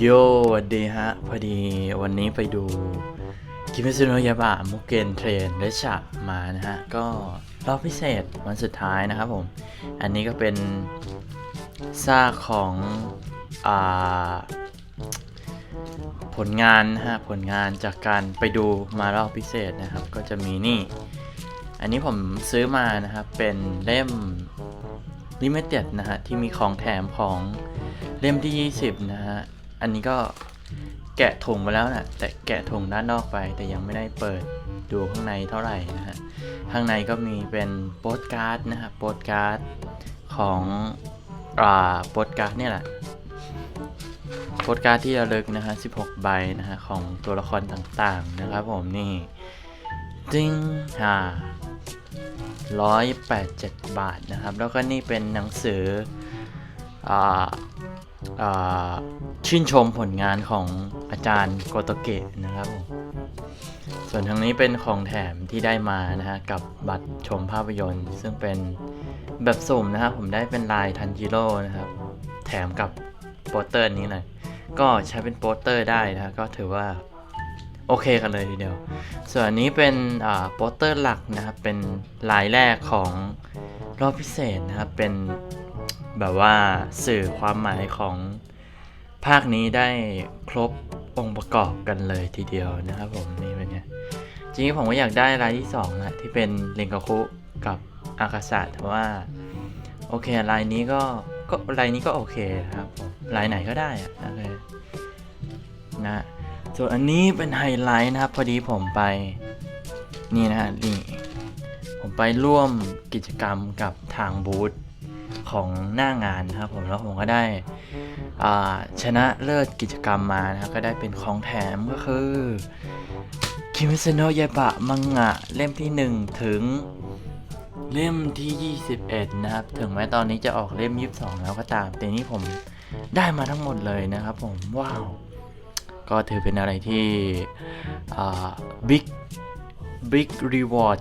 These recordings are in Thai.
โยสวัสดีฮะ พอดีวันนี้ไปดูคิมิซุโนะยาบะมุกเกนเทรนและฉะมานะฮะ ก็รอบพิเศษวันสุดท้ายนะครับผม อันนี้ก็เป็นซากของอผลงานนะฮะ ผลงานจากการไปดูมารอบพิเศษนะครับ ก็จะมีนี่ อันนี้ผมซื้อมานะครับ เป็นเล่มลิมิเต็ดนะฮะ ที่มีของแถมของเล่มที่ 20 นะฮะ อันนี้ก็แกะถุงมาแล้วนะแต่แกะถุงด้านนอกไป แต่ยังไม่ได้เปิดดูข้างในเท่าไหร่นะฮะ ข้างในก็มีเป็นโปสการ์ดนะฮะโปสการ์ดของอ่าโปสการ์ดเนี่ยแหละโปสการ์ดที่ระลึกนะฮะ 16 ใบนะฮะของตัวละครต่างๆนะครับผมนี่จิ้งฮ่า187 บาทนะครับ แล้วก็นี่เป็นหนังสืออ่าอ่า ชื่นชมผลงานของอาจารย์โกโตเกะนะครับผมส่วนทางนี้เป็นของแถมที่ได้มานะฮะกับบัตรชมภาพยนตร์ ซึ่งเป็นแบบสุ่มนะครับผมได้เป็นลายทันจิโร่นะครับ แถมกับโปสเตอร์นี้เลยก็ใช้เป็นโปสเตอร์ได้นะก็ถือว่าโอเคกันเลยทีเดียว ส่วนนี้เป็นโปสเตอร์หลักนะครับ เป็นลายแรกของรอบพิเศษนะครับ เป็น แบบว่าสื่อความหมายของภาคนี้ได้ครบองค์ประกอบกันเลยทีเดียวนะครับผมนี่เป็นไงจริงๆผมก็อยากได้ลายที่2นะที่เป็นเรนกาคุกับอากาศะแต่ว่าโอเคลายนี้ก็ก็ลายนี้ก็โอเคนะครับผมลายไหนก็ได้อะโอเคนะส่วนอันนี้เป็นไฮไลท์นะครับ พอดีผมไปนี่นะฮะนี่ผมไปร่วมกิจกรรมกับทางบูธ ของหน้างานนะครับผมแล้วผมก็ได้ชนะเลิศกิจกรรมมานะครับก็ได้เป็นของแถมก็คือคิมิซโนะยาบะมังงะเล่มที่ 1 ถึงเล่มที่ 21 นะครับ ถึงแม้ตอนนี้จะออกเล่ม 22 แล้วก็ตาม แต่นี่ผมได้มาทั้งหมดเลยนะครับผม ว้าว ก็ถือเป็นอะไรที่บิ๊กบิ๊กรีวอร์ด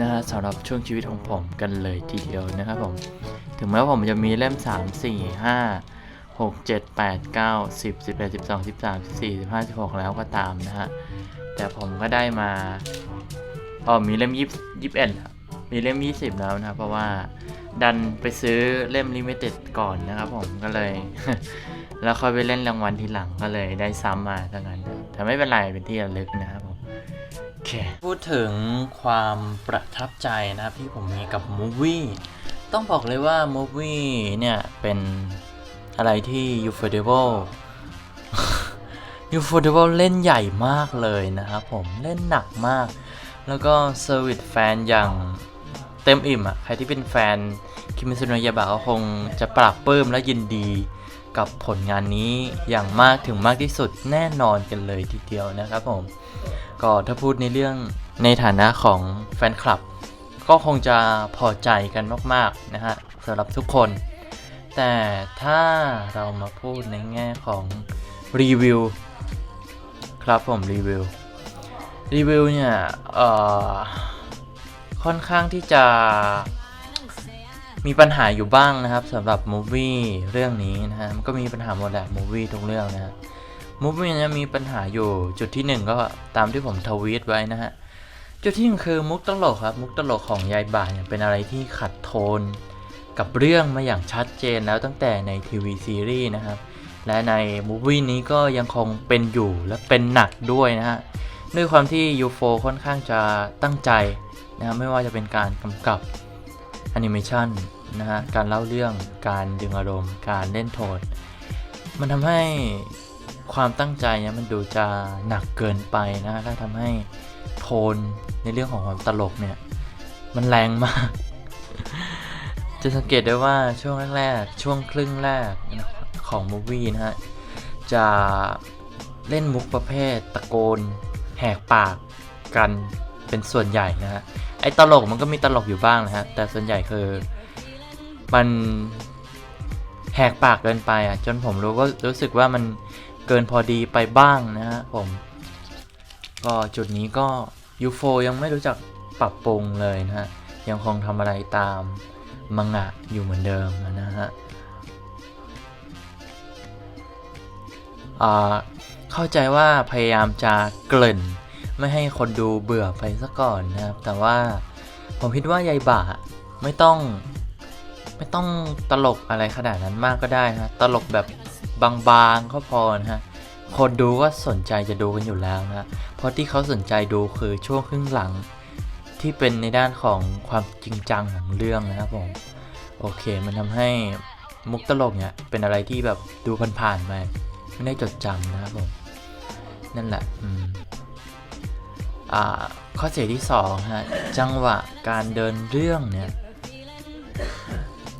นะฮะสำหรับช่วงชีวิตของผมกันเลยทีเดียวนะครับผม ถึงแม้ว่าผมจะมีเล่ม 3 4 5 6 7 8 9 10 11 12 13 14 15 16 แล้วก็ตามนะฮะ แต่ผมก็ได้มาอ๋อมีเล่ม20 21มีเล่ม 20 แล้วนะครับเพราะว่าดันไปซื้อเล่มลิมิเต็ดก่อนนะครับผมก็เลย แล้วค่อยไปเล่นรางวัลทีหลังก็เลยได้ซ้ำมาทั้งนั้น แต่ไม่เป็นไรเป็นที่ระลึกนะครับผม เค พูดถึงความประทับใจนะครับที่ผมมีกับมูฟวี่ต้องบอกเลยว่ามูฟวี่เนี่ยเป็นอะไรที่ u f o r d a b l e u f o r d a b l e เล่นใหญ่มากเลยนะครับผมเล่นหนักมาก แล้วก็เซอร์วิสแฟนอย่างเต็มอิ่มอะ ใครที่เป็นแฟน คิมิซุโนยาบะก็คงจะปรับปลื้มและยินดี กับผลงานนี้อย่างมากถึงมากที่สุดแน่นอนกันเลยทีเดียวนะครับผมก็ถ้าพูดในเรื่องในฐานะของแฟนคลับ ก็คงจะพอใจกันมากๆนะฮะสำหรับทุกคน แต่ถ้าเรามาพูดในแง่ของรีวิวครับผมรีวิวรีวิวเนี่ยค่อนข้างที่จะ มีปัญหาอยู่บ้างนะครับสำหรับมูฟวี่เรื่องนี้นะฮะมันก็มีปัญหาหมดแหละมูฟวี่ทุกเรื่องนะฮะมูฟวี่เนี่ยมีปัญหาอยู่จุดที่หนึ่งก็ตามที่ผมทวีตไว้นะฮะจุดที่หนึ่งคือมุกตลกครับมุกตลกของยายบ่าเนี่ยเป็นอะไรที่ขัดโทน กับเรื่องมาอย่างชัดเจนแล้วตั้งแต่ในทีวีซีรีส์นะครับและในมูฟวี่นี้ก็ยังคงเป็นอยู่และเป็นหนักด้วยนะฮะด้วยความที่ยูโฟค่อนข้างจะตั้งใจนะครับไม่ว่าจะเป็นการกำกับแอนิเมชัน นะฮะการเล่าเรื่องการดึงอารมณ์ การเล่นโทนมันทำให้ความตั้งใจเนี่ยมันดูจะหนักเกินไปนะและทำให้โทนในเรื่องของความตลกเนี่ยมันแรงมาก จะสังเกตได้ว่าช่วงแรกๆช่วงครึ่งแรกของมูวี่นะฮะจะเล่นมุกประเภทตะโกน แหกปากกันเป็นส่วนใหญ่นะฮะไอ้ตลกมันก็มีตลกอยู่บ้างนะฮะแต่ส่วนใหญ่คือ มันแหกปากเกินไปอะ จนผมรู้ว่ารู้สึกว่ามันเกินพอดีไปบ้างนะฮะผม ก็จุดนี้ก็ยูโฟยังไม่รู้จักปรับปรุงเลยนะฮะ ยังคงทำอะไรตามมังงะอยู่เหมือนเดิมนะฮะอ่าเข้าใจว่าพยายามจะเกริ่น ไม่ให้คนดูเบื่อไปซะก่อนนะครับ แต่ว่าผมคิดว่ายายบ่าไม่ต้อง ไม่ต้องตลกอะไรขนาดนั้นมากก็ได้นะตลกแบบบางๆก็พอนะฮะคนดูก็สนใจจะดูกันอยู่แล้วนะเพราะที่เขาสนใจดูคือช่วงครึ่งหลังที่เป็นในด้านของความจริงจังของเรื่องนะครับผมโอเค มันทำให้มุกตลกเนี่ยเป็นอะไรที่แบบดูผ่านๆไปไม่ได้จดจำนะครับผมนั่นแหละอืมอ่าข้อเสียที่สองฮะจังหวะการเดินเรื่องเนี่ย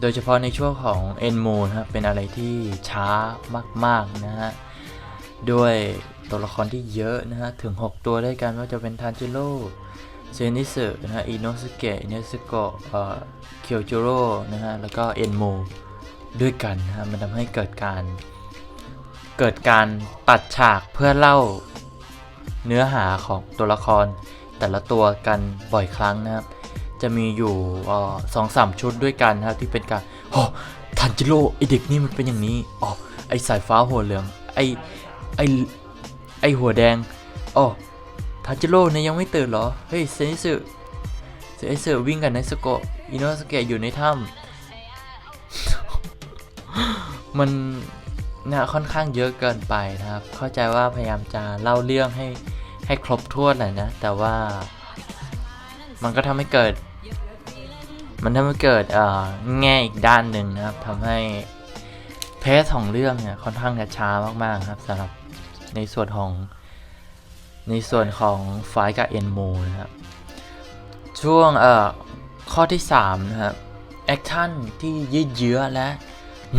โดยเฉพาะในช่วงของเอ็นมูนะครับเป็นอะไรที่ช้ามากๆนะฮะด้วยตัวละครที่เยอะนะฮะถึง 6 ตัวด้วยกันว่าจะเป็นทานจิโร่เซนิสึนะฮะอิโนสเกะเนสโกะเอ่อเคียวจูโร่นะฮะแล้วก็เอ็นมูด้วยกันนะฮะมันทำให้เกิดการ เกิดการตัดฉากเพื่อเล่าเนื้อหาของตัวละครแต่ละตัวกันบ่อยครั้งนะครับ จะมีอยู่สองสามชุดด้วยกันนะครับที่เป็นการโอ้ทันจิโร่ไอเด็กนี่มันเป็นอย่างนี้อ๋อไอสายฟ้าหัวเหลืองไอไอไอหัวแดงอ๋อทันจิโร่เนี่ยยังไม่ตื่นเหรอเฮ้ยเซนิสึเซนิสึวิ่งกับไนสโกะอินโนสเกะอยู่ในถ้ำมันนะค่อนข้างเยอะเกินไปนะครับ เข้าใจว่าพยายามจะเล่าเรื่องให้ให้ครบถ้วนแหละนะ แต่ว่ามันก็ทำให้เกิด มันทำให้เกิดเอ่อแง่อีกด้านหนึ่งนะครับทำให้เพสของเรื่องเนี่ยค่อนข้างจะช้ามากๆครับสำหรับในส่วนของในส่วนของไฟกับเอ็นโมนะครับ ช่วงเอ่อข้อที่ 3 นะครับแอคชั่นที่ยืดเยื้อและ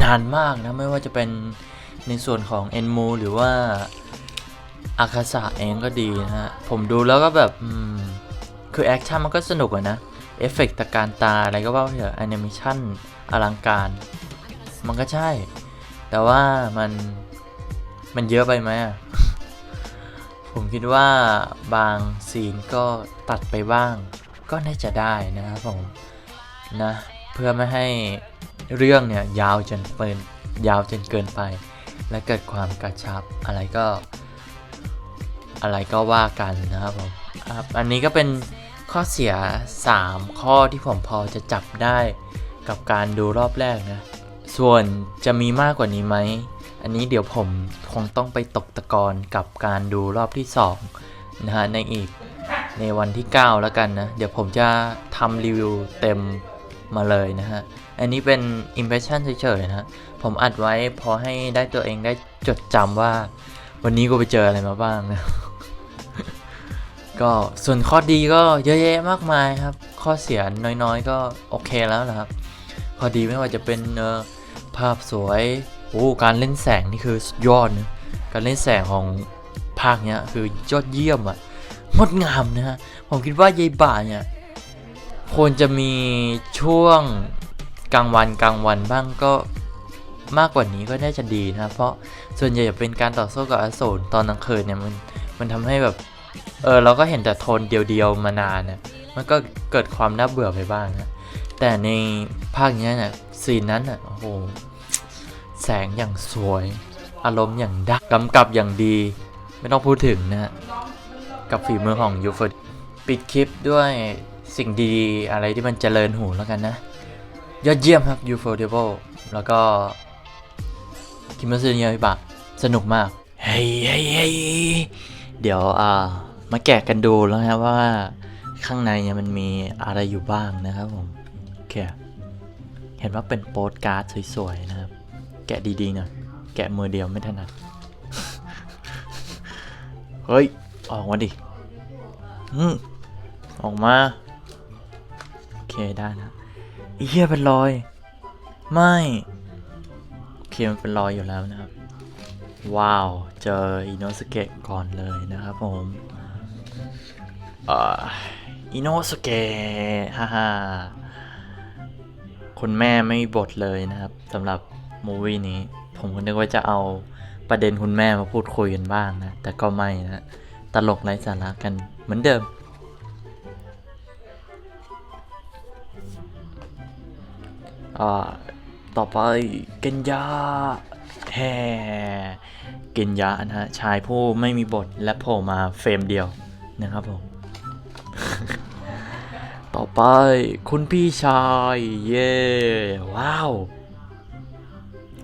นานมากนะ ไม่ว่าจะเป็นในส่วนของเอ็นโมหรือว่าอาคาสะเองก็ดีนะฮะผมดูแล้วก็แบบคือแอคชั่นมันก็สนุกอะนะ เอฟเฟกต์ตะการตาอะไรก็ว่าเถอะแอนิเมชันอลังการ มันก็ใช่ แต่ว่ามันมันเยอะไปไหมอะผมคิดว่าบางซีนก็ตัดไปบ้าง ก็น่าจะได้นะครับผมนะเพื่อไม่ให้เรื่องเนี่ยยาวจนเกินยาวจนเกินไป และเกิดความกระชับอะไรก็ อะไรก็ว่ากันนะครับผมครับอันนี้ก็เป็น ข้อเสีย 3 ข้อที่ผมพอจะจับได้กับการดูรอบแรกนะ ส่วนจะมีมากกว่านี้ไหม อันนี้เดี๋ยวผมคงต้องไปตกตะกอนกับการดูรอบที่2นะฮะในอีกในวันที่ 9 แล้วกันนะ เดี๋ยวผมจะทำรีวิวเต็มมาเลยนะฮะ อันนี้เป็น impression เฉยๆนะ ผมอัดไว้พอให้ได้ตัวเองได้จดจำว่า วันนี้กูไปเจออะไรมาบ้างนะ ก็ส่วนข้อดีก็เยอะแยะมากมายครับ ข้อเสียน้อยๆ ก็โอเคแล้วนะครับ ข้อดีไม่ว่าจะเป็นภาพสวยโอ้การเล่นแสงนี่คือยอดนะการเล่นแสงของภาคเนี้ยคือยอดเยี่ยมอะ่ะงดงามนะฮะผมคิดว่ายายบ่าเนี่ยควรจะมีช่วงกลางวันกลางวันบ้างก็มากกว่านี้ก็น่าจะดีนะเพราะส่วนใหญ่จะเป็นการต่อสู้กับอสูรตอนกลางคืนเนี่ยมันมันทำให้แบบ เออเราก็เห็นแต่โทนเดียวๆมานานเนี่ยมันก็เกิดความน่าเบื่อไปบ้างนะแต่ในภาคเนี้ยเนี่ยซีนนั้นอะโอ้โหแสงอย่างสวย อารมณ์อย่างดักกำกับอย่างดี ไม่ต้องพูดถึงนะกับฝีมือของยูฟปิดคลิปด้วยสิ่งดีๆอะไรที่มันเจริญหูแล้วกันนะ ยอดเยี่ยมครับ u f o d a b l e แล้วก็คิมัสึเนียบะสนุกมาก เฮ้ยเฮ้ยเฮ้ยเดี๋ยวอ่า มาแกะกันดูแล้วนะว่าข้างในเนี่ยมันมีอะไรอยู่บ้างนะครับผมโอเคเห็นว่าเป็นโปสการ์ดสวยๆนะครับ แกะดีๆหนะแกะมือเดียวไม่ถนัด เฮ้ย ออกมาดิอืมออกมา โอเคได้นะเหี้ยเป็นรอย ไม่ โอเคมันเป็นรอยอยู่แล้วนะครับ ว้าว เจออินโนสเกะก่อนเลยนะครับผม อินโนสเกะฮ่าฮ่าคุณแม่ไม่มีบทเลยนะครับสำหรับมูวี่นี้ ผมก็นึกว่าจะเอาประเด็นคุณแม่มาพูดคุยกันบ้างนะ แต่ก็ไม่นะ ตลกไร้สาระกันเหมือนเดิมอ่าต่อไปเกนยาแฮ่กินยะนะฮะชายผู้ไม่มีบทและโผล่มาเฟรมเดียว นะครับผม ต่อไปคุณพี่ชาย เย้ว้าว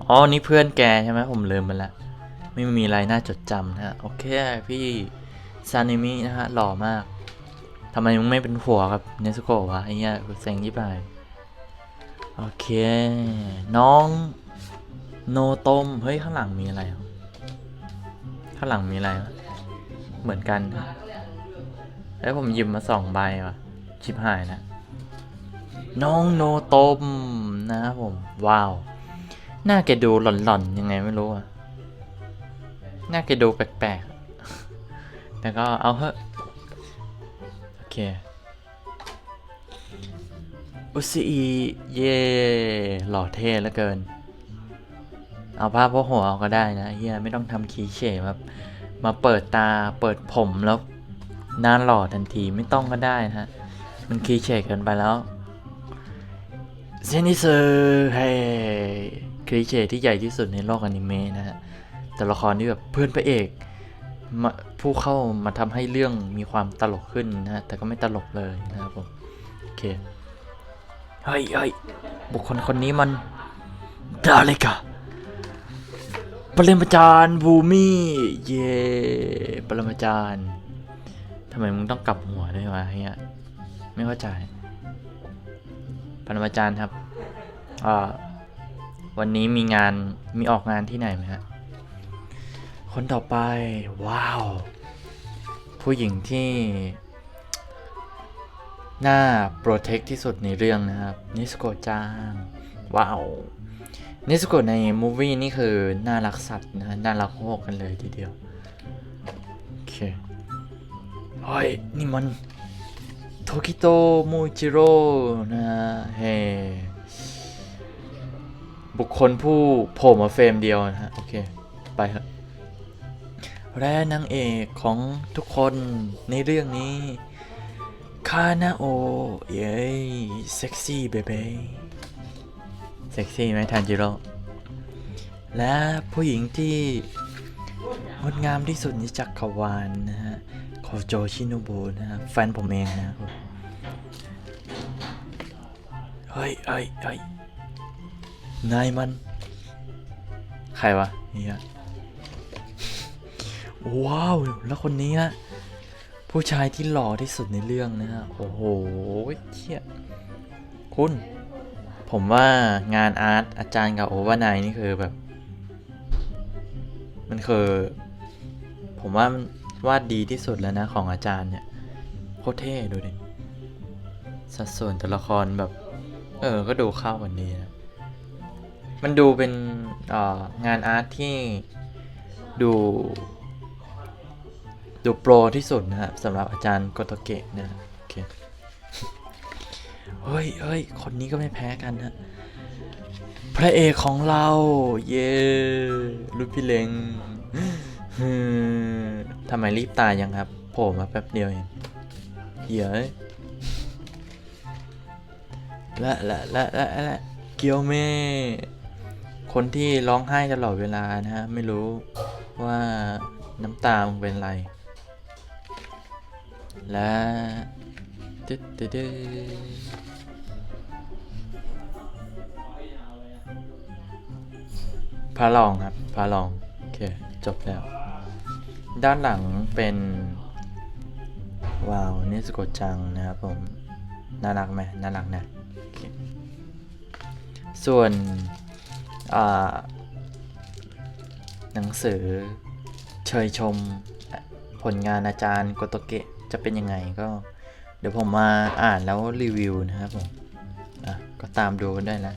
อ๋อ นี่เพื่อนแกใช่ไหมผมลืมไปละไม่มีอะไรน่าจดจำนะฮะ โอเค พี่ซานิมินะฮะ หล่อมากทำไมมึงไม่เป็นผัวกับเนสโกะวะไอ้เหี้ยเซ็งยี่ปายโอเค น้อง โนโตมเฮ้ย ข้างหลังมีอะไร ข้างหลังมีอะไร เหมือนกัน เอ้ยผมหยิบมาสองใบวะชิบหายนะ น้องโนโตมนะครับผม ว้าว หน้าแกดูหล่อนๆ ยังไงไม่รู้อะหน้าแกดูแปลกๆ แต่ก็เอาเถอะ โอเคอุซีเย่หล่อเท่เหลือเกิน เอาผ้าพวกหัวก็ได้นะเฮียไม่ต้องทำคีเช่แบบมาเปิดตาเปิดผมแล้ว หน้าหล่อทันทีไม่ต้องก็ได้นะฮะ มันคีเช่เกินไปแล้วเซนิเซอร์เฮ้คลีเชที่ใหญ่ที่สุดในโลกอนิเมะนะฮะแตัวละครที่แบบเพื่อนพระเอกผู้เข้ามาทำให้เรื่องมีความตลกขึ้นนะฮะแต่ก็ไม่ตลกเลยนะครับผมโอเคเฮ้ยเฮ้ยบุคคลคนนี้มันดาเลกะปรมาจารย์บูมี่เย่ปรมาจารย์ ทำไมมึงต้องกลับหัวด้วยวะเฮียไม่เข้าใจปรมาจารย์ครับวันนี้มีงานมีออกงานที่ไหนไหมฮะคนต่อไป ว้าว ผู้หญิงที่ หน่าโปรเทคที่สุดในเรื่องนะครับ นิสโกะจังว้าว นิสโกในมูวี่นี่คือ น่ารักสัตว์นะ น่ารักโฮกกันเลยทีเดียว โอเค เฮ้ยนี่มันโทกิโตมูจิโร่นะฮะเฮบุคคลผู้โผล่มาเฟรมเดียวนะฮะ โอเค ไปครับและนางเอกของทุกคนในเรื่องนี้ คานาโอ เย้เซ็กซี่เบเบ้เซ็กซี่ไหมทันจิโร่และผู้หญิงที่งดงามที่สุดในจักรวาลนะฮะ โจชิโนบุนะฮะแฟนผมเองนะครับเฮ้ยเฮ้ยเฮ้ยนายมัน ใครวะนี่ยว้าว แล้วคนนี้ฮะผู้ชายที่หล่อที่สุดในเรื่องนะฮะ โอ้โหเชี่ยคุณ ผมว่างานอาร์ตอาจารย์กับโอเวอร์ไนนี่คือแบบ มันคือ ผมว่ามัน วาดดีที่สุดแล้วนะของอาจารย์เนี่ยโคตรเท่ดูดิสัดส่วนตัวละครแบบ เออ ก็ดูเข้ากันดีนะ มันดูเป็นงานอาร์ตที่ดู ดูโปรที่สุดนะครับสำหรับอาจารย์โกโตเกะนะโอเคเฮ้ยเฮ้ยคนนี้ก็ไม่แพ้กันนะ พระเอกของเรา เย้ลูกพี่เล็ง ทำไมรีบตายยังครับโผล่มาแป๊บเดียวเองเหี้ยเอ้ยและและและและและเกียวเม่คนที่ร้องไห้ตลอดเวลานะฮะ ไม่รู้ว่าน้ำตามึงเป็นไร และตึ๊ดตึ๊ดตึ๊ดพระรองครับพระรอง โอเค จบแล้ว ด้านหลังเป็นว้าวนี่สโกจังนะครับผม น่ารักไหมน่ารักนะ ส่วนอ่าหนังสือเชยชมผลงานอาจารย์โกโตเกะจะเป็นยังไงก็ เดี๋ยวผมมาอ่านแล้วรีวิวนะครับผมอะก็ตามดูกันได้นะ